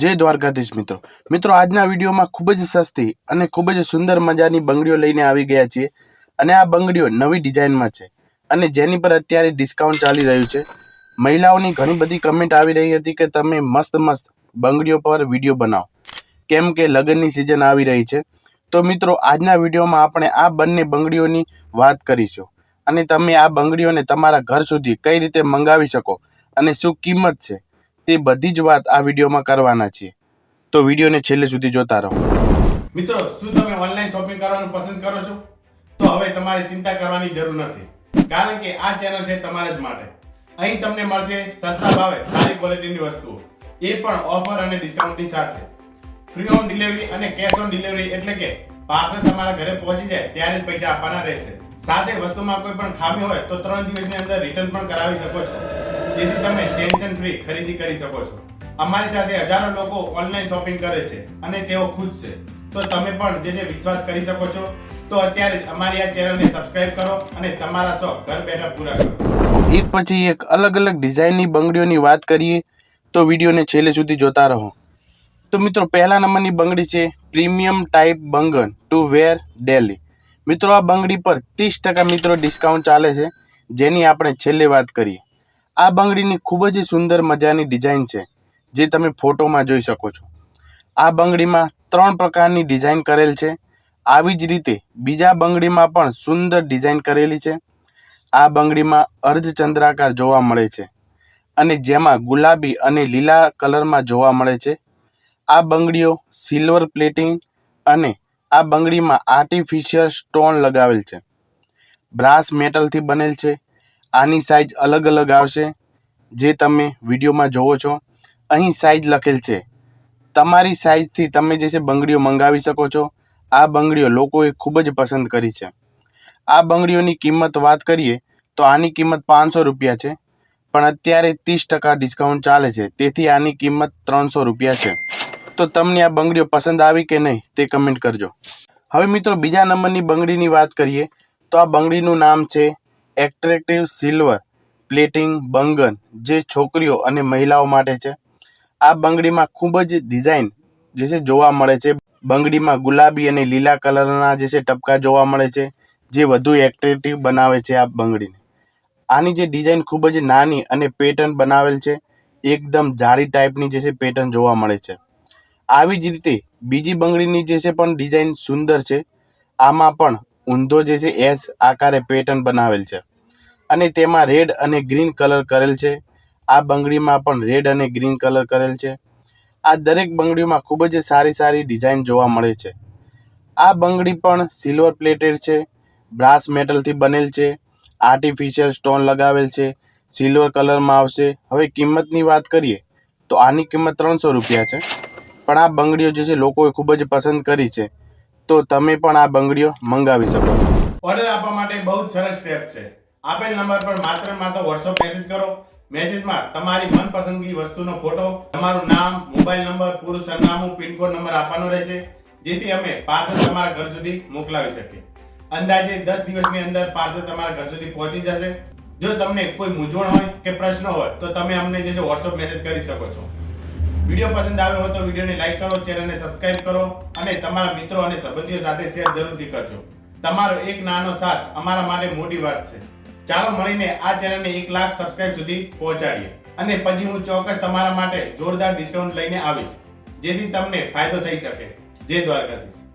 જય દ્વારકાધીશ મિત્રો. મિત્રો, આજના વિડીયોમાં ખૂબ જ સસ્તી અને ખૂબ જ સુંદર મજાની બંગડીઓ લઈને આવી ગયા છીએ અને આ બંગડીઓ નવી ડિઝાઇનમાં છે અને જેની પર અત્યારે ડિસ્કાઉન્ટ ચાલી રહ્યું છે. મહિલાઓની ઘણી બધી કમેન્ટ આવી રહી હતી કે તમે મસ્ત મસ્ત બંગડીઓ પર વીડિયો બનાવો. કેમ કે લગ્નની સિઝન આવી રહી છે. તો મિત્રો, આજના વિડીયોમાં આપણે આ બંને બંગડીઓની વાત કરીશું અને તમે આ બંગડીઓને તમારા ઘર સુધી કઈ રીતે મંગાવી શકો અને શું કિંમત છે તે બધી જ વાત આ વિડીયોમાં કરવાના છે. તો વિડીયોને છેલ્લે સુધી જોતા રહો. મિત્રો, શું તમે ઓનલાઈન શોપિંગ કરવાનું પસંદ કરો છો? તો હવે તમારે ચિંતા કરવાની જરૂર નથી. કારણ કે આ ચેનલ છે તમારા જ માટે. અહીં તમને મળશે સસ્તા ભાવે સારી ક્વોલિટીની વસ્તુઓ. એ પણ ઓફર અને ડિસ્કાઉન્ટની સાથે. ફ્રી હોમ ડિલિવરી અને કેશ ઓન ડિલિવરી એટલે કે પાર્સલ તમારા ઘરે પહોંચી જાય ત્યારે જ પૈસા આપવાના રહેશે. સાથે વસ્તુમાં કોઈ પણ ખામી હોય તો ત્રણ દિવસની અંદર રિટર્ન પણ કરાવી શકો છો. જેથી તમે ટેન્શન ફ્રી ખરીદી કરી શકો છો. અમારી સાથે હજારો લોકો ઓનલાઈન શોપિંગ કરે છે અને તેઓ ખુશ છે. તો તમે પણ જે છે વિશ્વાસ કરી શકો છો, તો અત્યારે અમારી આ ચેનલને સબસ્ક્રાઇબ કરો અને તમારા શોખ ઘર બેઠા પૂરા કરો. એક પછી એક અલગ અલગ ડિઝાઇનની બંગડીઓની વાત કરીએ, તો વિડીયોને છેલ્લે સુધી જોતા રહો. તો મિત્રો, પહેલા નંબરની બંગડી છે પ્રીમિયમ ટાઈપ બંગન ટુ વેર ડેલી મિત્રો, આ બંગડી પર ત્રીસ ટકા મિત્રો ડિસ્કાઉન્ટ ચાલે છે. જેની આપણે છેલ્લે વાત કરીએ. આ બંગડીની ખૂબ જ સુંદર મજાની ડિઝાઇન છે, જે તમે ફોટોમાં જોઈ શકો છો. આ બંગડીમાં ત્રણ પ્રકારની ડિઝાઇન કરેલ છે. આવી જ રીતે બીજા બંગડીમાં પણ સુંદર ડિઝાઇન કરેલી છે. આ બંગડીમાં અર્ધચંદ્રાકાર જોવા મળે છે અને જેમાં ગુલાબી અને લીલા કલરમાં જોવા મળે છે. આ બંગડીઓ સિલ્વર પ્લેટિંગ અને આ બંગડીમાં આર્ટિફિશિયલ સ્ટોન લગાવેલ છે. બ્રાસ મેટલથી બનેલ છે. આની સાઇઝ અલગ અલગ આવશે, જે તમે વિડીયોમાં જોવો છો. અહીં સાઇઝ લખેલ છે. તમારી સાઇઝથી તમે જે છે બંગડીઓ મંગાવી શકો છો. આ બંગડીઓ લોકોએ ખૂબ જ પસંદ કરી છે. આ બંગડીઓની કિંમત વાત કરીએ, તો આની કિંમત પાંચસો રૂપિયા છે. પણ અત્યારે ત્રીસ ટકા ડિસ્કાઉન્ટ ચાલે છે. તેથી આની કિંમત ત્રણસો રૂપિયા છે. તો તમને આ બંગડીઓ પસંદ આવી કે નહીં, તે કમેન્ટ કરજો. હવે મિત્રો, બીજા નંબરની બંગડીની વાત કરીએ, તો આ બંગડીનું નામ છે એટ્રેક્ટિવ સિલ્વર પ્લેટિંગ બંગન જે છોકરીઓ અને મહિલાઓ માટે છે. આ બંગડીમાં ખૂબ જ ડિઝાઇન જે છે જોવા મળે છે. બંગડીમાં ગુલાબી અને લીલા કલરના જે છે ટપકા જોવા મળે છે, જે વધુ એટ્રેક્ટિવ બનાવે છે આ બંગડીને. આની જે ડિઝાઇન ખૂબ જ નાની અને પેટર્ન બનાવેલ છે, એકદમ જાડી ટાઈપની જે છે પેટર્ન જોવા મળે છે. આવી જ રીતે બીજી બંગડીની જે છે પણ ડિઝાઇન સુંદર છે. આમાં પણ ઊંધો જે છે એસ આકારે પેટર્ન બનાવેલ છે. અને તેમાં રેડ અને ગ્રીન કલર કરેલ છે. આ બંગડીમાં પણ રેડ અને ગ્રીન કલર કરેલ છે. આ દરેક બંગડીઓમાં ખૂબ જ સારી સારી ડિઝાઇન જોવા મળે છે. આ બંગડી પણ સિલ્વર પ્લેટેડ છે. બ્રાસ મેટલથી બનેલ છે. આર્ટિફિશિયલ સ્ટોન લગાવેલ છે. સિલ્વર કલરમાં આવશે. હવે કિંમતની વાત કરીએ, તો આની કિંમત ત્રણસો રૂપિયા છે. પણ આ બંગડીઓ જે છે, લોકોએ ખૂબ જ પસંદ કરી છે. તો તમે પણ આ બંગડીઓ મંગાવી શકો છો. ઓર્ડર આપવા માટે બહુ જ સરસ સ્ટેપ છે. આપેલ નંબર પર માત્ર માત્ર વોટ્સઅપ મેસેજ કરો. મેસેજમાં તમારી મનપસંદગી વસ્તુનો ફોટો તમારું નામ મોબાઈલ નંબર પૂરું સરનામું પિનકોડ નંબર આપવાનો રહેશે, જેથી અમે પાર્સલ તમારા ઘર સુધી મોકલાવી શકીએ. અંદાજે દસ દિવસની અંદર પાર્સલ તમારા ઘર સુધી પહોંચી જશે. જો તમને કોઈ મૂંઝવણ હોય કે પ્રશ્ન હોય, તો તમે અમને જે છે વોટ્સઅપ મેસેજ કરી શકો છો. વીડિયો પસંદ આવ્યો હોય તો વિડીયોને લાઇક કરો ચેનલને સબસ્ક્રાઇબ કરો અને તમારા મિત્રો અને સંબંધીઓ સાથે શેર જરૂરથી કરજો. તમારો એક નાનો સાથ અમારા માટે મોટી વાત છે. ચાલો મળીને આ ચેનલને એક લાખ સબસ્ક્રાઇબ સુધી પહોંચાડીએ. અને પછી હું ચોક્કસ તમારા માટે જોરદાર ડિસ્કાઉન્ટ લઈને આવીશ. જેથી તમને ફાયદો થઈ શકે. જય દ્વારકાધીશ.